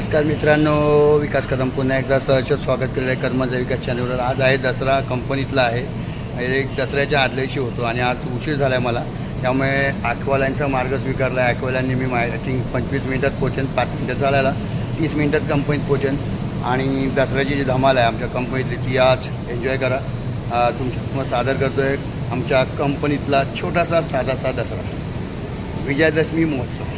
नमस्कार मित्रांनो विकास कदम पुन्हा एकदा सहर्ष स्वागत केलेलं आहे कर्मचा विकास चॅनलवर. आज आहे दसरा कंपनीतला आहे. एक दसऱ्याच्या आदल्या दिवशी होतो आणि आज उशीर झाला आहे मला. त्यामुळे अॅक्वालाईनचा मार्ग स्वीकारला आहे अॅक्वालाईनने मी आय थिंक पंचवीस मिनिटात पोचेन पाच मिनिटं चालायला. तीस मिनिटात कंपनीत पोचेन. आणि दसऱ्याची जी धमाल आहे आमच्या कंपनीतली ती आज एन्जॉय करा. तुमच्या सादर करतो आहे आमच्या कंपनीतला छोटासा साधासा दसरा. विजयादशमी महोत्सव.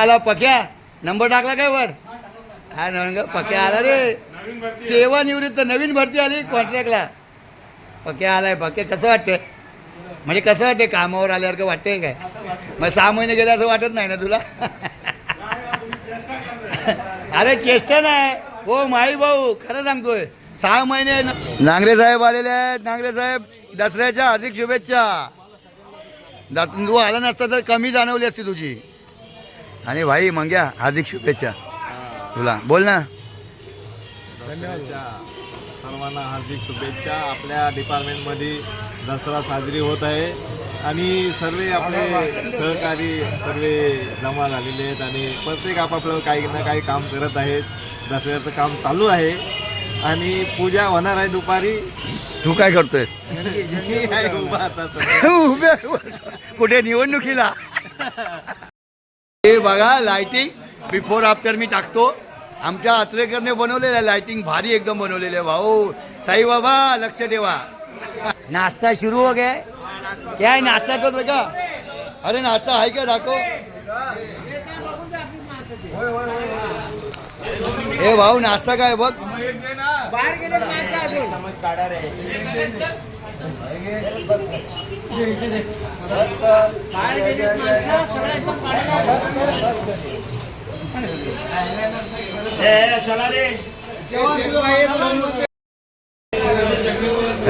आला पक्या. नंबर टाकला काय वर? हा न पक्या आला रे. सेवानिवृत्त नवीन भरती आली कॉन्ट्रॅक्टला पक्या आलाय पक्या. कसं वाटतंय? म्हणजे कसं वाटते कामावर आल्यावर का वाटतंय काय? मग सहा महिने गेले असं वाटत नाही ना तुला? अरे चेष्टा नाही. हो माई भाऊ खरं सांगतोय. सहा महिने नांगरे साहेब आलेले आहेत. नांगरे साहेब दसऱ्याच्या हार्दिक शुभेच्छा. तू आला नसता तर कमी जाणवली असती तुझी. आणि भाई मंग्या हार्दिक शुभेच्छा. तुला. बोल ना. सर्वांना हार्दिक शुभेच्छा. आपल्या डिपार्टमेंटमध्ये दसरा साजरी होत आहे. आणि सर्व आपले सहकारी सर्व जमा झालेले आहेत आणि प्रत्येक आपापलं काही ना काही काम करत आहेत. दसऱ्याचं काम चालू आहे. आणि पूजा होणार आहे दुपारी. तू काय करतोय? मी आहे उभा आता कुठे निवडणुकीला? हे बघा लाइटिंग बिफोर आफ्टर मी टाकतो. आमच्या आत्रेकरने बनवलेलं आहे लाइटिंग भारी एकदम बनवलेलं आहे भाऊ. साई बाबा लक्ष ठेवा. नाश्ता सुरू हो गया. क्या नाश्ता करतो का अरे नाश्ता आहे का? दाखव. ए भाऊ नाश्ता काय बघ.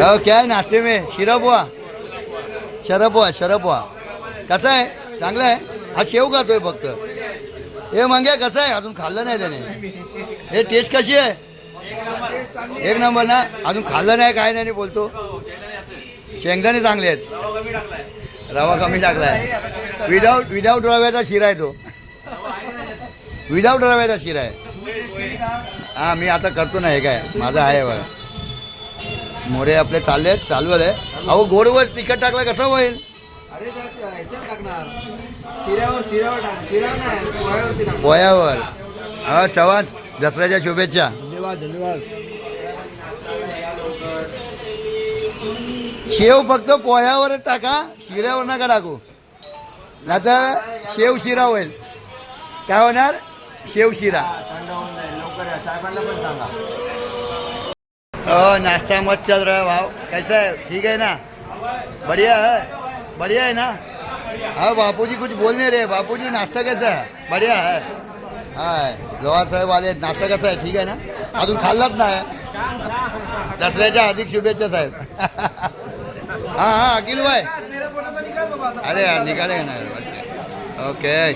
हो क्या है नाश्ते में? शिरा बुआ शरब बुआ शरब कसा आहे चांगला आहे हा शेव खातोय फक्त. हे मंगे कसं आहे? अजून खाल्लं नाही त्याने. हे टेस्ट कशी आहे? एक नंबर ना? अजून खाल्लं नाही काय नाही बोलतो. शेंगदाणे चांगले आहेत. रवा कमी टाकलाय. विदाऊट विदाऊट रव्याचा शिरा आहे तो. विदाऊट रव्याचा शिरा आहे. हा मी आता करतो ना हे काय? माझं आहे बघा. मोरे आपले चालले आहेत चालू आहे अहो गोडवर तिखट टाकलं कसं होईल. पोयावर हा चव्हाण दसऱ्याच्या शुभेच्छा. धन्यवाद धन्यवाद. शेव फक्त पोह्यावरच टाका शिऱ्यावर नका टाकू. नाहीतर शेव शिरा होईल. काय होणार? शेव शिरा. हो नाश्ता मस्त चल रहा भाव कैसा है? ठीक है ना? बढ़िया है? बढ़िया है ना? हाँ बापूजी कुछ बोल नहीं रहे. बापूजी नाश्ता कैसा है? बढ़िया है. हाय लोहार साहेब आले. नाश्ता कसा आहे ठीक आहे ना? अजून खाल्लाच नाही. दसऱ्याच्या अधिक शुभेच्छा साहेब. हां हां अखिल भाई. अरे का नाही ओके.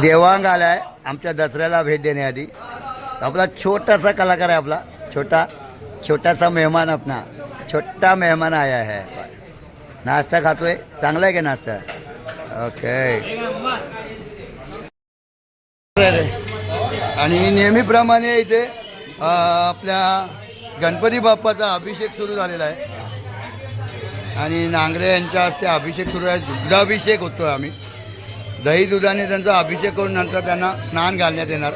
देवांग आलाय आमच्या दसऱ्याला भेट देण्यासाठी. आपला छोटासा कलाकार आहे आपला छोटा छोटासा मेहमान अपना छोटा मेहमान आया है. नाश्ता खातोय चांगला आहे का नाश्ता? ओके. आणि नेहमीप्रमाणे इथे आपल्या गणपती बाप्पाचा अभिषेक सुरू झालेला आहे. आणि नांगरे यांच्या हस्ते अभिषेक सुरू आहे. दुग्धाभिषेक होतो आम्ही. दही दुधाने त्यांचा अभिषेक करून नंतर त्यांना स्नान घालण्यात येणार.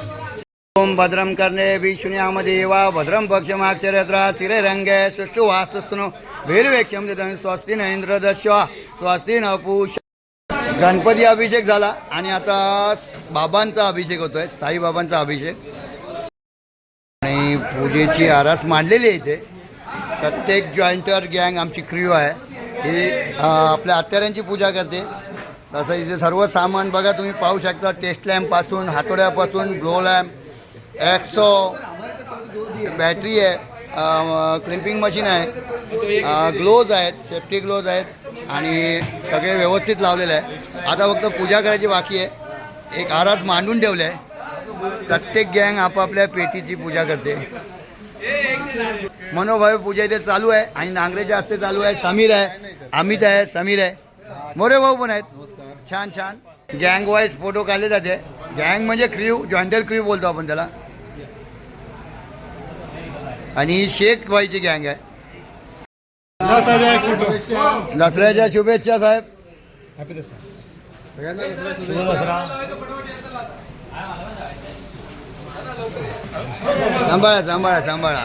ओम भद्रम करणे विष्णुयामध्ये वा. भद्रम पक्षमाक्षरत्रा स्थिरे रंगे सुष्टु वास्तुस्तनो भैरवेक्षम देतं स्वस्ती न इंद्रदस्वा स्वस्ती न पूष गणपती अभिषेक झाला. आणि आता बाबांचा अभिषेक होतोय. साईबाबांचा अभिषेक. आणि पूजेची आरास मांडलेली आहे इथे. प्रत्येक जॉईंटर गँग आमची क्रिओ आहे. ही आपल्या हत्यारांची पूजा करते. तसं इथे सर्व सामान बघा तुम्ही पाहू शकता टेस्ट लॅम्पपासून हातोड्यापासून ग्लो लॅम्प ॲक्सो बॅटरी आहे क्लिम्पिंग मशीन आहे ग्लोज आहेत सेफ्टी ग्लोज आहेत आणि सगळे व्यवस्थित लावलेले आहे. आता फक्त पूजा करायची बाकी आहे. एक आरास मांडून ठेवलं आहे. प्रत्येक गँग आपापल्या पेटीची पूजा करते. मनोभावे पूजा इथे चालू आहे आणि नांगरेच्या हस्ते चालू आहे. समीर आहे अमित आहे समीर आहे. मोरे भाऊ पण आहेत. छान छान. गँग वाईज फोटो काढले जाते गँग म्हणजे क्रीव जॉईंटर क्रीव बोलतो आपण त्याला. आणि ही शेख बाईची गँग आहे. दसऱ्याच्या शुभेच्छा साहेब. सांभाळा सांभाळा सांभाळा.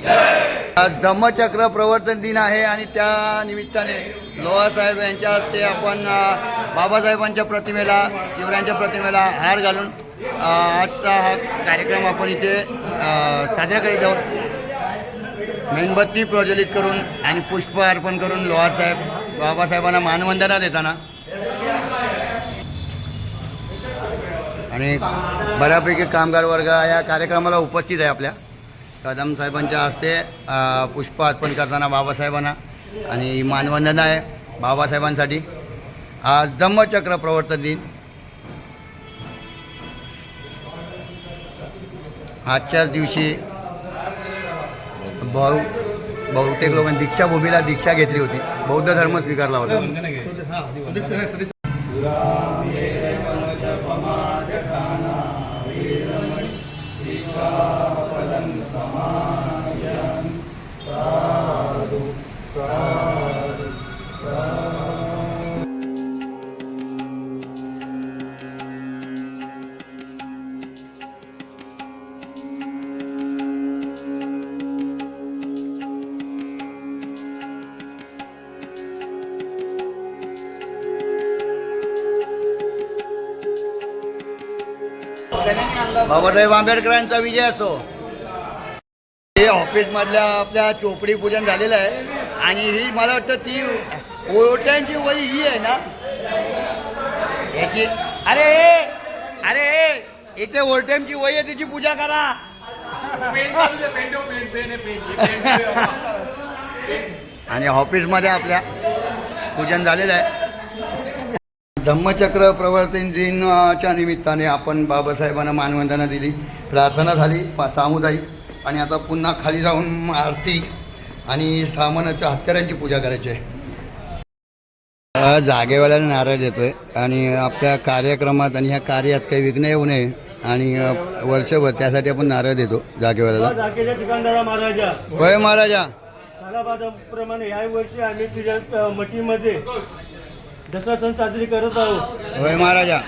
आज धम्मचक्र प्रवर्तन दिन आहे आणि त्या निमित्ताने लोहासाहेब यांच्या हस्ते आपण बाबासाहेबांच्या प्रतिमेला शिवरायांच्या प्रतिमेला हार घालून आजचा हा कार्यक्रम आपण इथे साजरा करीत आहोत. मेणबत्ती प्रज्वलित करून आणि पुष्प अर्पण करून लोहासाहेब बाबासाहेबांना मानवंदना देताना. आणि बऱ्यापैकी कामगार वर्ग या कार्यक्रमाला उपस्थित आहे आपल्या. कदम साहेबांच्या हस्ते पुष्प अर्पण करताना बाबासाहेबांना आणि ही मानवंदना आहे बाबासाहेबांसाठी. आज धम्मचक्र प्रवर्तन दिन. आजच्याच दिवशी भाऊ बहुतेक लोकांनी दीक्षाभूमीला दीक्षा घेतली होती. बौद्ध धर्म स्वीकारला होता. बाबासाहेब आंबेडकरांचा विजय असो. हे ऑफिसमधल्या आपल्या चोपडी पूजन झालेलं आहे. आणि ही मला वाटतं ती ओट्यांची वळी ही आहे ना? याची अरे अरे इथे ओरट्यांची वही आहे तिची पूजा करा. आणि ऑफिसमध्ये आपल्या पूजन झालेलं आहे. धम्मचक्र प्रवर्तन दिनाच्या निमित्ताने आपण बाबासाहेबांना मानवंदना दिली प्रार्थना झाली पा सामुदायिक. आणि आता पुन्हा खाली जाऊन आरती आणि सामानाच्या हत्यारांची पूजा करायची आहे. जागेवाल्याला नारळ देतोय आणि आपल्या कार्यक्रमात आणि ह्या कार्यात काही विघ्न येऊ नये आणि वर्षभर त्यासाठी आपण नारळ देतो जागेवाल्याला. ठिकाणदारा महाराजा. होय महाराजा. सालाबादाप्रमाणे या वर्षी आम्ही तुझ्या मठीमध्ये दसरा सण साजरी करत आहोत. होय महाराजा.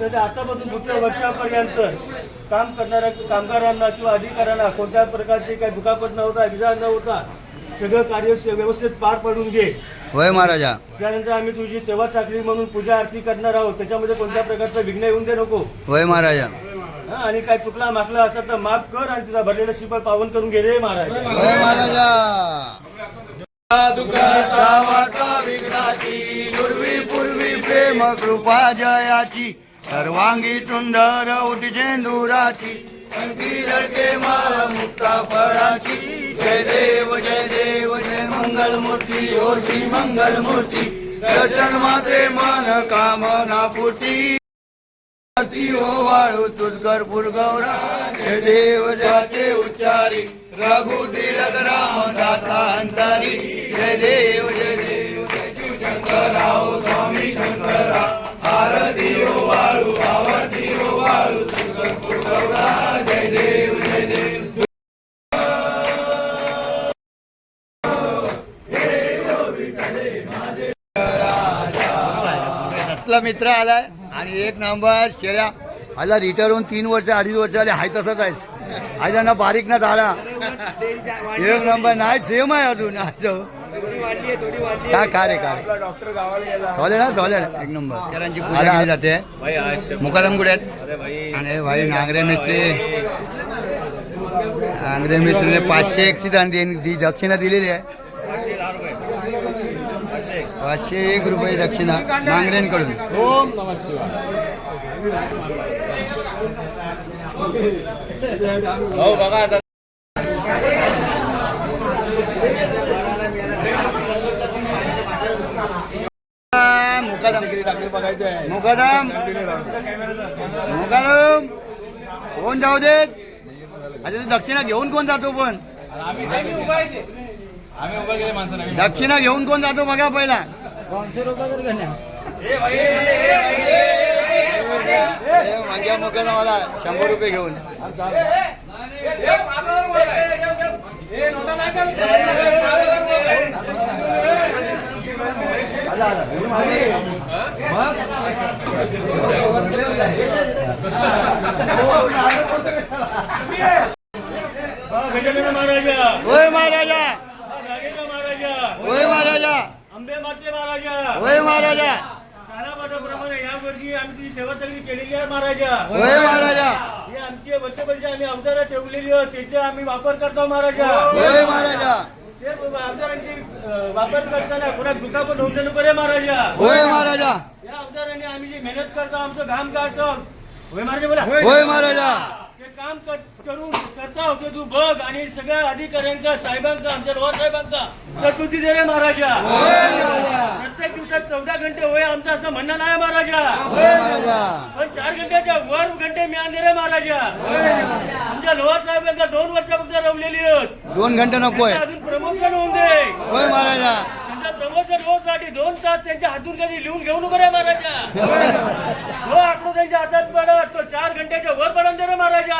तर आतापासून पुढच्या वर्षापर्यंत काम करणाऱ्या कामगारांना किंवा अधिकाऱ्यांना कोणत्या प्रकारची काही दुखापत न होता विजा न होता सगळं कार्य व्यवस्थित पार पडून घे. होय महाराजा. त्यानंतर आम्ही तुझी सेवा साखळी म्हणून पूजा आरती करणार आहोत. त्याच्यामध्ये कोणत्या प्रकारचं विघ्न येऊन दे नको. होय महाराजा. हा, आणि काय चुकला मागला असेल तर माफ कर आणि तुझा भरलेलं शिपळ पावन करून घे रे महाराज. होय महाराजा. वाटा विघ्नाची दुर्वी पूर्वी प्रेम कृपा जयाची सर्वांगी सुंदर उठी झेंडुराची. अंगी लडके माळ मुक्ता फळाची. जय देव जय देव जय मंगल मूर्ती ओ श्री मंगल मूर्ती दर्शन मात्रे मन कामना पूर्ती. ओ हो वाळू तुझकर गौरा. जय देव जाते उच्चारी. रघु तिलक रामदासा अंतारी जय देव जय देव जय शिवशंकरा ओ स्वामी शंकरा आरती ओ वाळू आरती ओ हो वाळू तुझकर गौरा जय देव जय देव. मित्र आलाय आणि एक नंबर शेऱ्या. आला रिटायर होऊन तीन वर्ष अडीच वर्ष आले हाय तसंच आहेस. आज ना बारीक ना झाला. एक नंबर नाही सेम आहे अजून. आज काय काय रे काय? डॉक्टर गावाला गेला चालेल ना. चालेल एक नंबर. शेरांची पूजा जाते. भाई आज मुकादम कुठे आहेत? अरे भाई. आणि भाई नांगरे मिस्त्री. नांगरे मिस्त्रीने पाचशे एकची दान देण- दी दक्षिणा दिलेली आहे. पाचशे एक रुपये दक्षिणा नांगरेंकडून. ओम नमः शिवाय. हो बघा आता मुकादम मुकादम मुकादम कोण जाऊ देत आता दक्षिणा घेऊन कोण जातो पण दक्षिणा घेऊन कोण जातो बघा पहिला ए, माग्या मुकादमाला शंभर रुपये घेऊन. होय महाराजा. होय महाराजा. होय महाराजा. सारा प्रमाणे या वर्षी आम्ही तुझी सेवा चांगली केलेली आहे महाराजा. होय महाराजा. हे आमचे वर्षभरचे आम्ही अवजारं ठेवलेली आहोत त्याचे आम्ही वापर करतो महाराजा. होय महाराजा. ते अवजारांची अं, वापर करताना कोणा दुखापत होऊ नको रे महाराजा. होय महाराजा. या अवजारांनी आम्ही जे मेहनत करतो आमचं घाम काढतो होय महाराजा बोला. होय महाराजा. काम कर- करून करता होते तू बघ. आणि सगळ्या अधिकाऱ्यांका साहेबांका आमच्या लोहार साहेबांका सद्बुद्धी दे रे महाराजा. प्रत्येक दिवसात चौदा घंटे होय आमचं असं म्हणणं नाही महाराजा. महाराजा पण चार घंट्याच्या वर घंटे मिळाले रे महाराजा. आमच्या लोहार साहेबांका दोन वर्षापर्यंत रवलेली आहेत. दोन घंटे त्यांचं अजून प्रमोशन होऊन दे. होय महाराजा. प्रमोशन होण्यासाठी दोन तास त्यांच्या हातून कधी लिहून घेऊ नको रे महाराजा. हो आकडो त्यांच्या हातात पडत तो चार घंट्याच्या वर पडत रे महाराजा.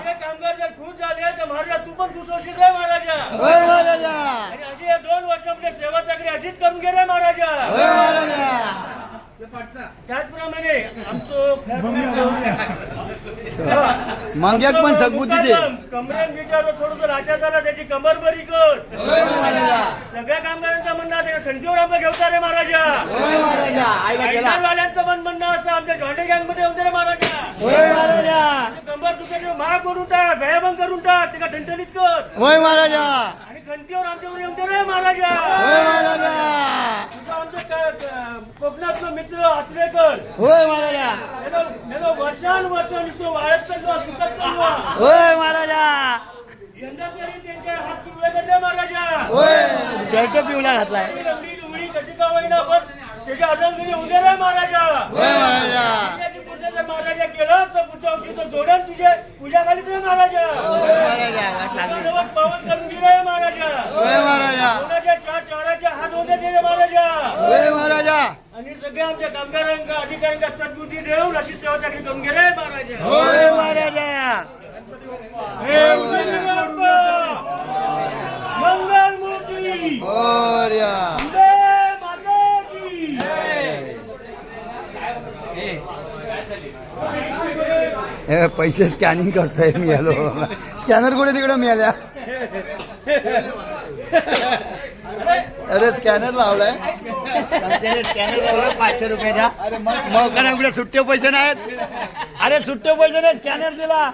सगळे कामगार जर खुश झाले तर महाराजा तू पण खुश होशील रे महाराजा. आणि अशी या दोन वर्षामध्ये सेवा चाकरी अशीच करून घे रे महाराजा. त्याचप्रमाणे आमचं पण सद्बुद्धी दे कमरेन विचार थोडस लाचा झाला त्याची कमर बरी कर. सगळ्या कामगारांचं म्हणणं आहे का खंडीवर आंबा घेऊता रे महाराजा. वाल्यांचं पण म्हणणं असं आमच्या जॉन्डे गँगमध्ये होते रे महाराजा. होय महाराजा. कंबर दुखायचे महाग करून टाक भयाभंग करून टाक त्याला टंटलीत कर. होय महाराजा. खंतीवर आमच्यावर येऊन रे महाराजा. तुझं आमचं क- क- कोकणातलं मित्र आचरेकर. होय महाराजा. नेलो- नेलो वर्षानुवर्ष नुसतं वाळत चाललो सुकत चाललो. होय महाराजा. यंदा तरी त्यांचे हात पिवळे करले महाराजा. होय शर्ट पिवला घातलाय. लुगडी कशी का होईना पण त्याच्या अडचणी उद्या रे महाराजा. पुण्याची पूजा जर महाराजा केलं तर पुढच्या वर्षी तो जोडण तुझे. पूजा खाली रे महाराजा. नवक पावन करून रे महाराजा. कोणाच्या चार चाराचे हात होते ते महाराजा. महाराजा. आणि सगळ्या आमच्या कामगारांका अधिकाऱ्यांका सद्बुद्धी देऊन अशी सेवा चाकरी करून रे महाराजा. होय महाराजा! मंगल मूर्ती होर्या वंदे माता की हे पैसे स्कॅनिंग करतोय मी आलो. स्कॅनर कुठे तिकडे मिळाल्या अरे स्कॅनर लावलाय. स्कॅनर लावलाय पाचशे रुपयाचा मग कुठे सुट्टे पैसे नाहीत? अरे सुट्टे पैसे नाही स्कॅनर दिला.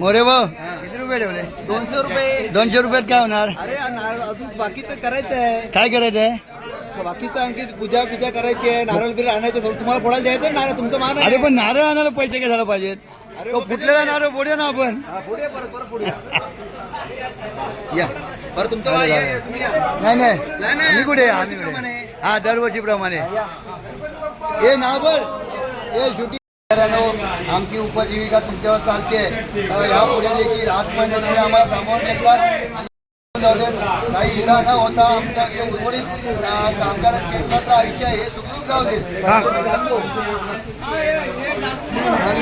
मोरे भाऊ किती रुपये ठेवले? दोनशे रुपये. दोनशे रुपयात काय होणार? अरे नारळ अजून बाकीचं करायचं आहे काय करायचं आहे बाकीचं आणखी पूजा पूजा करायची आहे नारळ बिरळ आणायचे तुम्हाला फोडायला द्यायचं आहे नारळ? तुमचं मान अरे आहे पण नारळ आणायला पैसे काय झाला पाहिजेत तो फुटलेला नारळ फोडूया ना आपण. हा, पुढे परत परत पुढे या. बरं तुमचं मान आहे, तुम्ही या. नाही नाही. नाही, नाही. आम्ही कुठे आम्ही दरवर्षीप्रमाणे. कुठे हा दरवर्षी प्रमाणे हे नाबर हे शूटिंग आमची उपजीविका तुमच्यावर चालते. ह्या पुढे देखील आजपर्यंत तुम्ही आम्हाला सामावून घेतला आणि जाऊ देत. काही इजा न होता आमच्या जे उर्वरित अं, कामगार क्षेत्राचं आयुष्य हे सुखरूप जाऊ दे.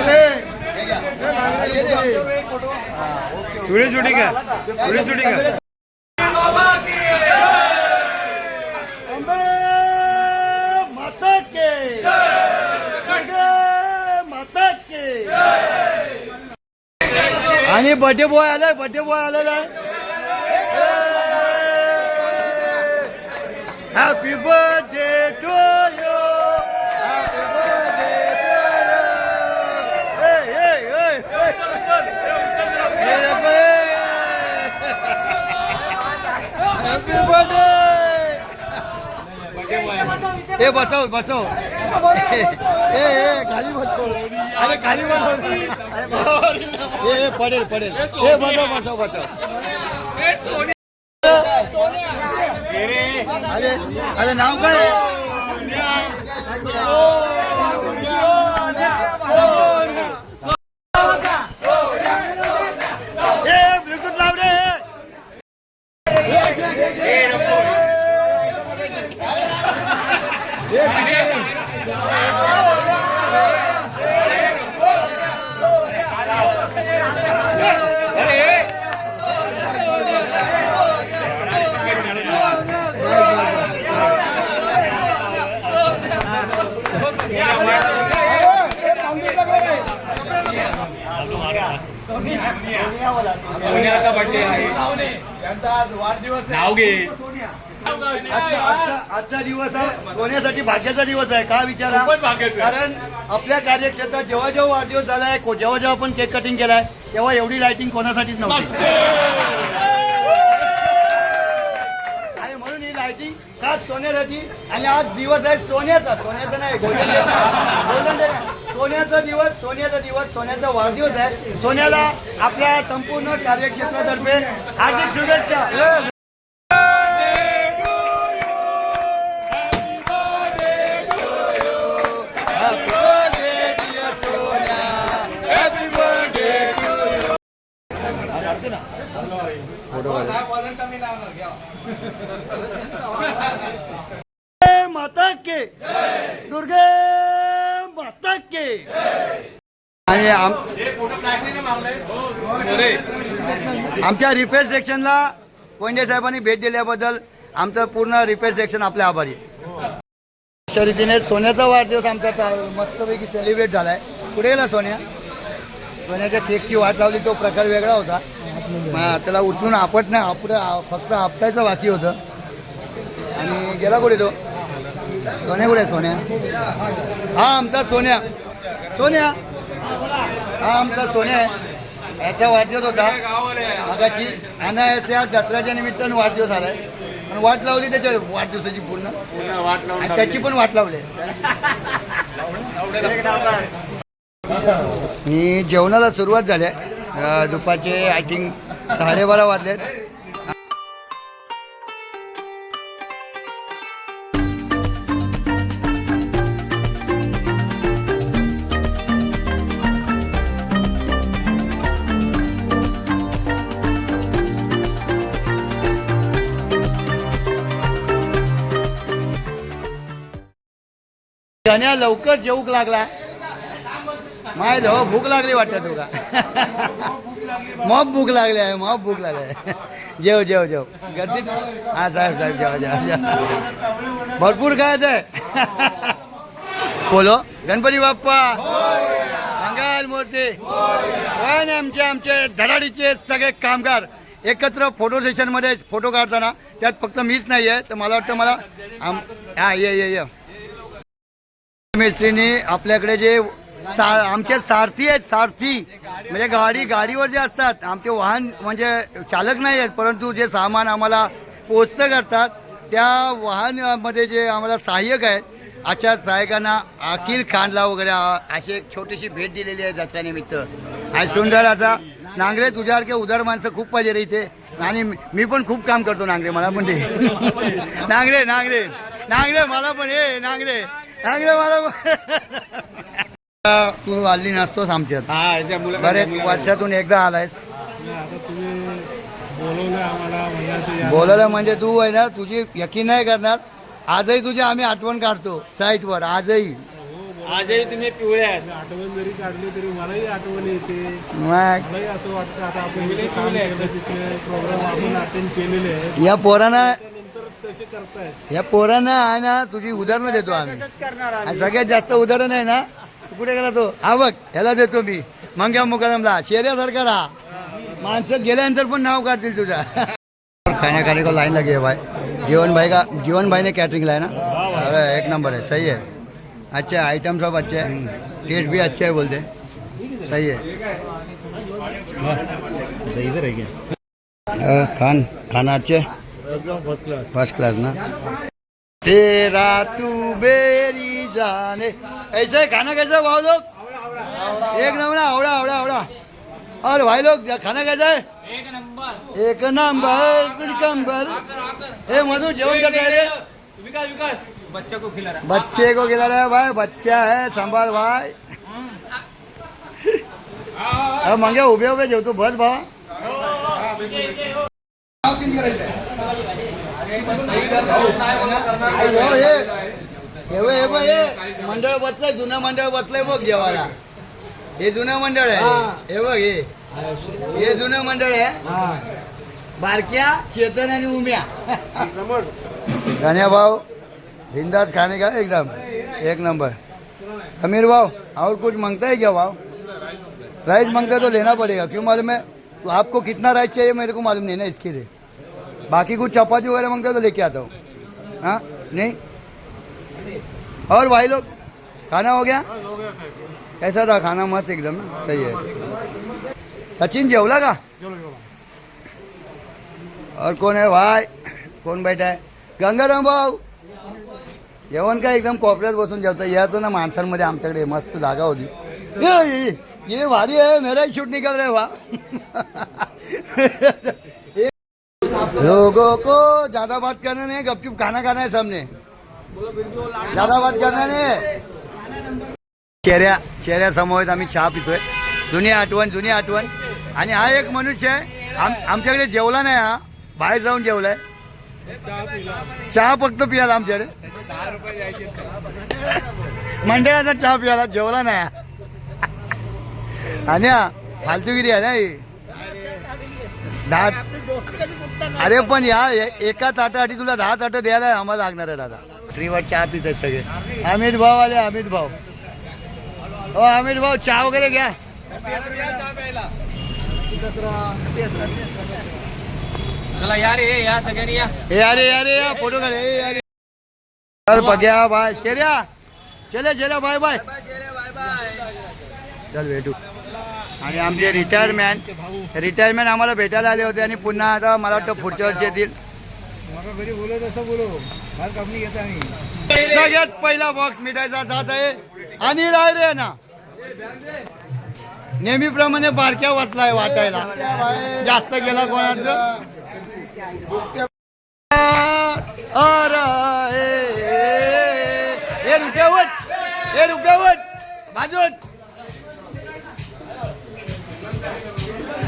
हे. घ्या. हे घ्या. थोडी शूटिंग आहे थोडी शूटिंग आहे माता के दुर्गा माता के आणि बर्थडे बॉय आलाय बर्थडे बॉय आलेला आहे happy birthday to you happy birthday happy birthday ए बसव बसव ए ए खाली बसव अरे खाली बसव ए ए पडेल पडेल ए बसव बसव बसव अरे अरे नाव काय ए ब्लूटूथ लाव रे आजचा आजचा- आजचा दिवस हा सोन्यासाठी भाग्याचा दिवस आहे. का विचारा? कारण आपल्या कार्यक्षेत्रात जेव्हा जेव्हा वाढदिवस झालाय को- जेव्हा जेव्हा आपण केक कटिंग केलाय तेव्हा एवढी लाइटिंग कोणासाठीच नव्हती. आणि म्हणून ही लाइटिंग खास सोन्यासाठी आणि आज दिवस आहे सोन्याचा. सोन्याचा नाही गोल्डन डे गोल्डन डे नाही. सोन्याचा दिवस सोन्याचा दिवस सोन्याचा वाढदिवस आहे. सोन्याला आपल्या संपूर्ण कार्यक्षेत्रातर्फे हार्दिक शुभेच्छा. आम- आमच्या रिपेअर सेक्शनला कोंडे साहेबांनी भेट दिल्याबद्दल आमचं पूर्ण रिपेअर सेक्शन आपल्या आभारी. आहे. अशा रीतीने सोन्याचा वाढदिवस आमचा मस्तपैकी सेलिब्रेट झालाय. पुढे गेला सोन्या. सोन्याच्या केकची वाट लावली तो प्रकार वेगळा होता. त्याला उठून आपट नाही आपट फक्त आपटायचं बाकी होतं. आणि गेला कुठे तो? सोन्या कुठे आहे सोन्या? हा आमचा सोन्या. सोन्या! हा आमचा आहे. याचा वाढदिवस होता. मागाची अनायास दसऱ्याच्या निमित्तानं वाढदिवस आलाय. आणि वाट लावली त्याच्या वाढदिवसाची पूर्ण. आणि त्याची पण वाट लावली. मी जेवणाला सुरुवात झाली दुपारचे आय थिंक साडेबारा वाजलेत. गण्या लवकर जेवूक लागला. माय हो भूक लागली वाटतं तुका मग भूक लागली आहे मग भूक लागली आहे. जेव जेव जेव. गर्दीत हा साहेब साहेब जेवा जेवा भरपूर काय आहे. बोलो गणपती बाप्पा. मंगल मूर्ती. काय ना आमचे आमचे धडाडीचे सगळे कामगार. एकत्र फोटो सेशनमध्ये फोटो काढताना त्यात फक्त मीच नाही आहे तर मला वाटतं मला आम हा ये ये ये. मिस्त्रीने आपल्याकडे जे सा आमचे सारथी आहेत सारथी. म्हणजे गाडी गाडीवर जे असतात आमचे वाहन म्हणजे चालक नाही आहेत परंतु जे सामान आम्हाला पोचतं करतात त्या वाहनमध्ये जे आम्हाला सहाय्यक आहेत अशा सहाय्यकांना अखिल खानला वगैरे अशी एक छोटीशी भेट दिलेली आहे दसऱ्यानिमित्त. आणि सुंदर असा नांगरे तुझ्यासारखे उदार माणसं खूप पाहिजे रे इथे. आणि मी- मी पण खूप काम करतो नांगरे मला पण ते नांगरे नांगरे. नांगरे मला पण हे नांगरे. नांगरे मला तू आली नसतोस आमच्यात. हा याच्या मुलाखत बरे मुलाखत. वर्षातून एकदा आलायस. बोलवलं आम्हाला म्हणजे म्हणजे तू आहे ना तुझी यकीन नाही करणार. आजही तुझी आम्ही आठवण काढतो साईटवर आजही. आजही तुम्ही पिवळे आहेत. आठवण जरी काढली तरी मलाही आठवण येते. मलाही असं वाटतं आता आपण प्रोग्राम आपण अटेंड केलेले या पोरांना करतायत? या पोरांना आहे ना तुझी उदाहरणं देतो आम्ही. करणार आणि सगळ्यात जास्त उदाहरण आहे ना तू कुठे गेला तो? हा बघ ह्याला देतो मी. मंग्या मुकादमला. शेऱ्यासारखा राहा. माणसं गेल्यानंतर पण नाव काढतील तुझा खाना खाने को लाइन लगी है भाई. जीवन भाई का जीवन भाई ने कैटरिंग लाया ना? अरे एक नंबर है सही है अच्छे आइटम सब अच्छे हैं टेस्ट भी अच्छे है बोलते. सही है अ, खान खाना अच्छे फर्स्ट क्लास ना? तेरा तू बेरी जाने। ऐसे है खाना कैसा है भाव लोग? एक नंबर आवड़ा आवड़ा आवड़ा और भाई लोग खाना कैसा? है एक नंबर कुछ कंबर हे मधु जेवण रहे विकास विकास बच्चे को खिला रहा बच्चे को खिला रहा है भाई बच्चा है संभाल भाई। अब मांगे उभे उभे जेवतो बस भावा अयो, हे मंडळ बसलंय जुनं मंडळ बसलंय बघ जेवायला हे जुनं मंडळ आहे हे बघ हे हे जुनं मंडळ आहे बारक्या चेतन आणि उम्या गाण्या भाव बिंदास खाने का एकदम एक नंबर समीर भाव और कुछ मांगता है क्या भाव राइस मांगता है तो लेना पड़ेगा क्यों मालूम है तो आपको कितना राइस चाहिए मेरे को मालूम नहीं ना इसके लिए बाकी कुछ चपाती वगैरह मांगते हो तो लेके आता हूँ। हाँ? नहीं? और भाई लोग खाना हो गया? कैसा था खाना मस्त एकदम सही है। सचिन जेवला का? और कौन है भाई? कोण बैठा आहे गंगाराम भाऊ। जेवण काय एकदम कोपऱ्यात बसून जेवतं याचं ना माणसांमध्ये आमच्याकडे मस्त जागा होती। ये, भारी है मेरा ही शूट निकल रहा है वाह। लोगों को ज्यादा बात करना नहीं गपचुप खाना खाना है सबने। ज्यादा बात करना नहीं। शेऱ्या शेऱ्या समोर आम्ही चहा पितोय. जुनी आठवण जुनी आठवण. आणि हा एक मनुष्य आहे. आम आमच्याकडे जेवला नाही हा. बाहेर जाऊन जेवलाय. चहा फक्त पियाला आमच्याकडे. मंडळाचा चहा पियाला जेवला नाही हा. आणि हा फालतूगिरी आहे ना ही. दहा अरे पण या एका ताटासाठी तुला दहा ताटं द्यायला आम्हाला लागणार आहे दादा. ट्रीवर चहा पित आहेत सगळे. अमित भाऊ आले अमित भाऊ. हो अमित भाऊ चहा वगैरे घ्या. चला या रे या सगळ्यांनी या. हे अरे अरे या फोटो काढ हे अरे चल बघ्या बाय. शेऱ्या चले चले बाय बाय. चल भेटू. आणि आमचे रिटायरमॅन रिटायरमॅन आम्हाला भेटायला आले होते आणि पुन्हा आता मला वाटतं पुढच्या वर्षी येतील. सगळ्यात पहिला बॉक्स मिठाईचा जात आहे. आणि राय रे ना. नेहमीप्रमाणे बारक्या वाचलाय वाटायला. जास्त गेला कोणाचं? अरे हे रुपयावट हे रुपयावट बाजूट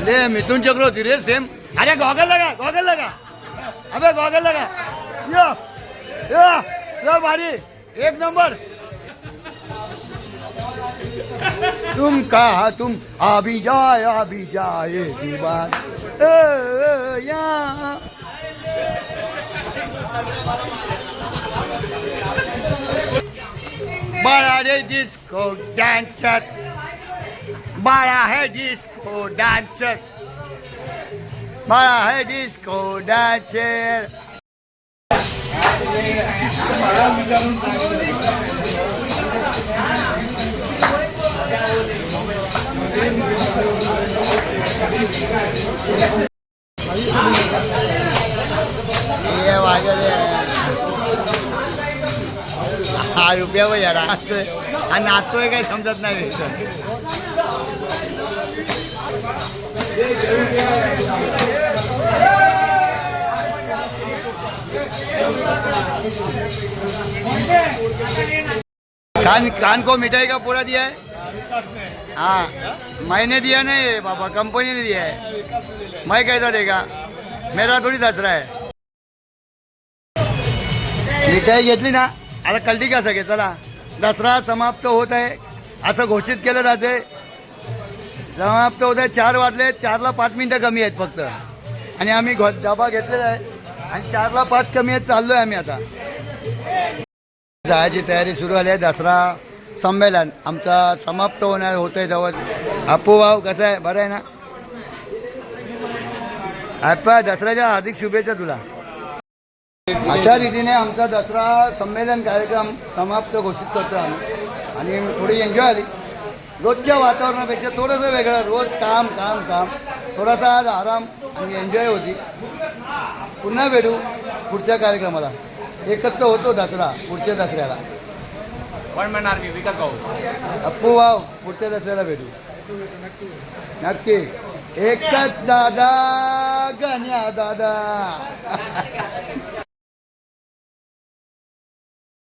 ले, मिथून चक्र होती रे सेम अरे गॉगल लगा गॉगल लगा। अबे गॉगल लगा। यो यो यो भारी, एक नंबर। तुम कहा, तुम अभी जाए अभी जाए बात या बड़ा रे डिस्को डांसर बाळा है डिस्को डान्सर बाळा है डिस्को डान्सर ये वाजले हा। रुपया यार आणि नाचतोय काय समजत नाही. कान कान को मिठाई का पूरा दिया है? हाँ। मैंने दिया नहीं बाबा कंपनी ने दिया है। मैं कैसा देगा? मेरा थोडी दसरा आहे मिठाई घेतली ना आता कल्टी का सगळे चला। दसरा समाप्त होत आहे असं घोषित केलं जाते समाप्त उद्या चार वाजले चारला पाच मिनटं कमी आहेत फक्त. आणि आम्ही घो डबा घेतलेला आहे. आणि चारला पाच कमी आहेत चाललो आहे आम्ही आता. जायची तयारी सुरू झाली आहे दसरा संमेलन. आमचा समाप्त होणार आहे जवळ. आपू भाऊ कसं आहे? बरं आहे ना? आप्पा दसऱ्याच्या हार्दिक शुभेच्छा तुला. अशा रीतीने आमचा दसरा संमेलन कार्यक्रम समाप्त घोषित करतो आम्ही. आणि थोडी एन्जॉय आली. रोजच्या वातावरणापेक्षा थोडंसं वेगळं. रोज काम काम काम. थोडासा आज आराम आणि एन्जॉय होती. पुन्हा भेटू पुढच्या कार्यक्रमाला. एकच तर होतो दसरा पुढच्या दसऱ्याला. अप्पू भाऊ पुढच्या दसऱ्याला भेटू. नक्की. एकच दादा गण्या दादा.